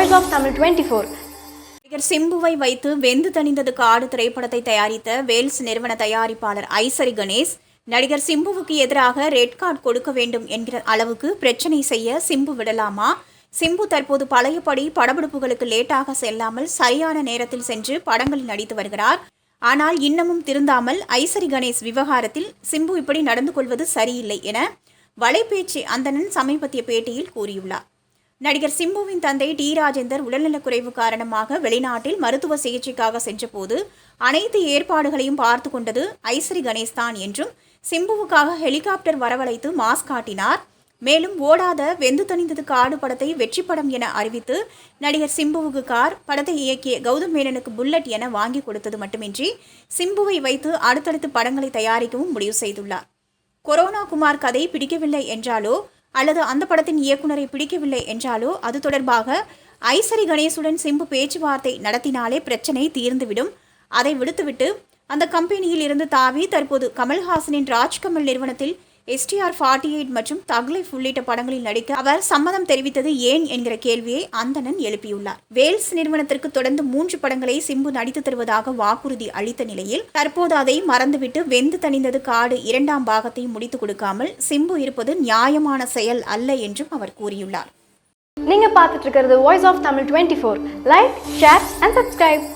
Of Tamil twenty four நடிகர் சிம்புவை வைத்து வெந்து தணிந்தது காடு திரைப்படத்தை தயாரித்த வேல்ஸ் நிறுவன தயாரிப்பாளர் ஐசரி கணேஷ் நடிகர் சிம்புவுக்கு எதிராக ரெட் கார்டு கொடுக்க வேண்டும் என்கிற அளவுக்கு பிரச்சனை செய்ய சிம்பு விடலாமா? சிம்பு தற்போது பழையபடி படப்பிடிப்புகளுக்கு லேட்டாக செல்லாமல் சரியான நேரத்தில் சென்று படங்களில் நடித்து வருகிறார். ஆனால் இன்னமும் திருந்தாமல் ஐசரி கணேஷ் விவகாரத்தில் சிம்பு இப்படி நடந்து கொள்வது சரியில்லை என வலைபேச்சு அந்தணன் சமீபத்திய பேட்டியில் கூறியுள்ளார். நடிகர் சிம்புவின் தந்தை டி. ராஜேந்தர் உடல்நலக்குறைவு காரணமாக வெளிநாட்டில் மருத்துவ சிகிச்சைக்காக சென்றபோது அனைத்து ஏற்பாடுகளையும் பார்த்து கொண்டது ஐஸ்வரி கணேஷ் தான் என்றும் சிம்புவுக்காக ஹெலிகாப்டர் வரவழைத்து மாஸ் காட்டினார். மேலும் ஓடாத வெந்து தணிந்தது காடு படத்தை வெற்றி படம் என அறிவித்து நடிகர் சிம்புவுக்கு கார் படத்தை இயக்கிய கௌதம் மேனனுக்கு புல்லட் என வாங்கி கொடுத்தது மட்டுமின்றி சிம்புவை வைத்து அடுத்தடுத்து படங்களை தயாரிக்கவும் முடிவு செய்துள்ளார். கொரோனா குமார் கதை பிடிக்கவில்லை என்றாலோ அல்லது அந்த படத்தின் இயக்குனரை பிடிக்கவில்லை என்றாலோ அது தொடர்பாக ஐசரி கணேசுடன் சிம்பு பேச்சுவார்த்தை நடத்தினாலே பிரச்சனை தீர்ந்துவிடும். அதை விடுத்துவிட்டு அந்த கம்பெனியில் இருந்து தாவி தற்போது கமல்ஹாசனின் ராஜ்கமல் நிறுவனத்தில் எஸ்டிஆர் ஃபார்ட்டி எயிட் மற்றும் தக்லைஃப் உள்ளிட்ட படங்களில் நடிக்க அவர் சம்மதம் தெரிவித்தது ஏன் என்கிற கேள்வியை அந்தணன் எழுப்பியுள்ளார். வேல்ஸ் நிறுவனத்திற்கு தொடர்ந்து மூன்று படங்களை சிம்பு நடித்து தருவதாக வாக்குறுதி அளித்த நிலையில் தற்போது அதை மறந்துவிட்டு வெந்து தணிந்தது காடு இரண்டாம் பாகத்தை முடித்துக் கொடுக்காமல் சிம்பு இருப்பது நியாயமான செயல் அல்ல என்றும் அவர் கூறியுள்ளார். நீங்க பார்த்துட்டு இருக்கிறது voice of Tamil twenty four like share and subscribe